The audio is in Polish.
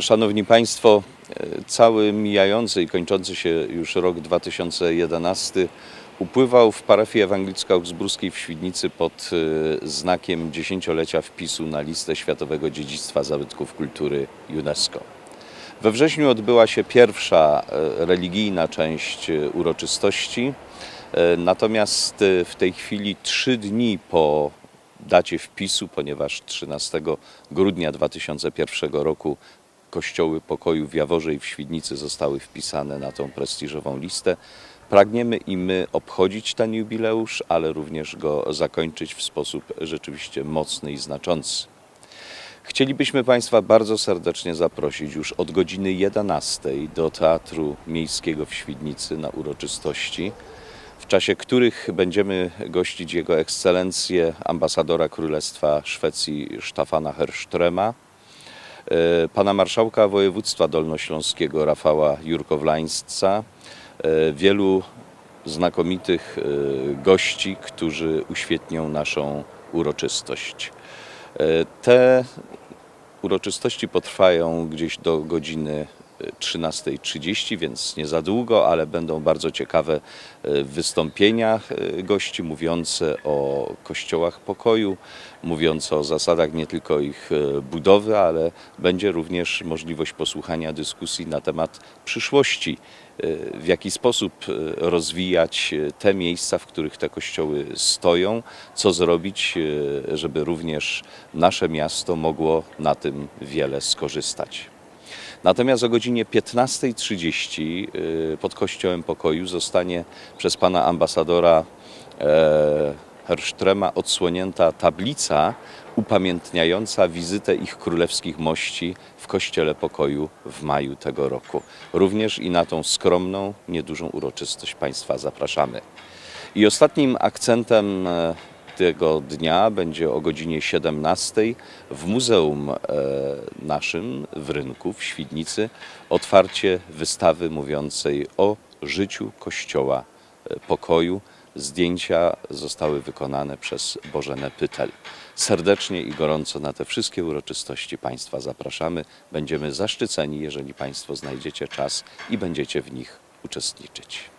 Szanowni Państwo, e, cały mijający i kończący się już rok 2011 upływał w parafii ewangelicko-augsburskiej w Świdnicy pod e, znakiem dziesięciolecia wpisu na listę Światowego Dziedzictwa Zabytków Kultury UNESCO. We wrześniu odbyła się pierwsza e, religijna część uroczystości, natomiast w tej chwili trzy dni po dacie wpisu, ponieważ 13 grudnia 2001 roku kościoły pokoju w Jaworze i w Świdnicy zostały wpisane na tą prestiżową listę. Pragniemy i my obchodzić ten jubileusz, ale również go zakończyć w sposób rzeczywiście mocny i znaczący. Chcielibyśmy Państwa bardzo serdecznie zaprosić już od godziny 11 do Teatru Miejskiego w Świdnicy na uroczystości, w czasie których będziemy gościć Jego Ekscelencję ambasadora Królestwa Szwecji Stefana Herströma, e, pana marszałka województwa dolnośląskiego Rafała Jurkowlańsca, e, wielu znakomitych e, gości, którzy uświetnią naszą uroczystość. E, Te uroczystości potrwają gdzieś do godziny e, 13.30, więc nie za długo, ale będą bardzo ciekawe e, wystąpienia e, gości mówiące o kościołach pokoju, mówiące o zasadach nie tylko ich e, budowy, ale będzie również możliwość posłuchania dyskusji na temat przyszłości, w jaki sposób rozwijać te miejsca, w których te kościoły stoją, co zrobić, żeby również nasze miasto mogło na tym wiele skorzystać. Natomiast o godzinie 15.30 y, pod Kościołem Pokoju zostanie przez pana ambasadora e, Herströma odsłonięta tablica upamiętniająca wizytę ich królewskich mości w Kościele Pokoju w maju tego roku. Również i na tą skromną, niedużą uroczystość Państwa zapraszamy. I ostatnim akcentem e, tego dnia będzie o godzinie 17 w muzeum e, naszym w rynku w Świdnicy otwarcie wystawy mówiącej o życiu Kościoła e, Pokoju. Zdjęcia zostały wykonane przez Bożenę Pytel. Serdecznie i gorąco na te wszystkie uroczystości Państwa zapraszamy. Będziemy zaszczyceni, jeżeli Państwo znajdziecie czas i będziecie w nich uczestniczyć.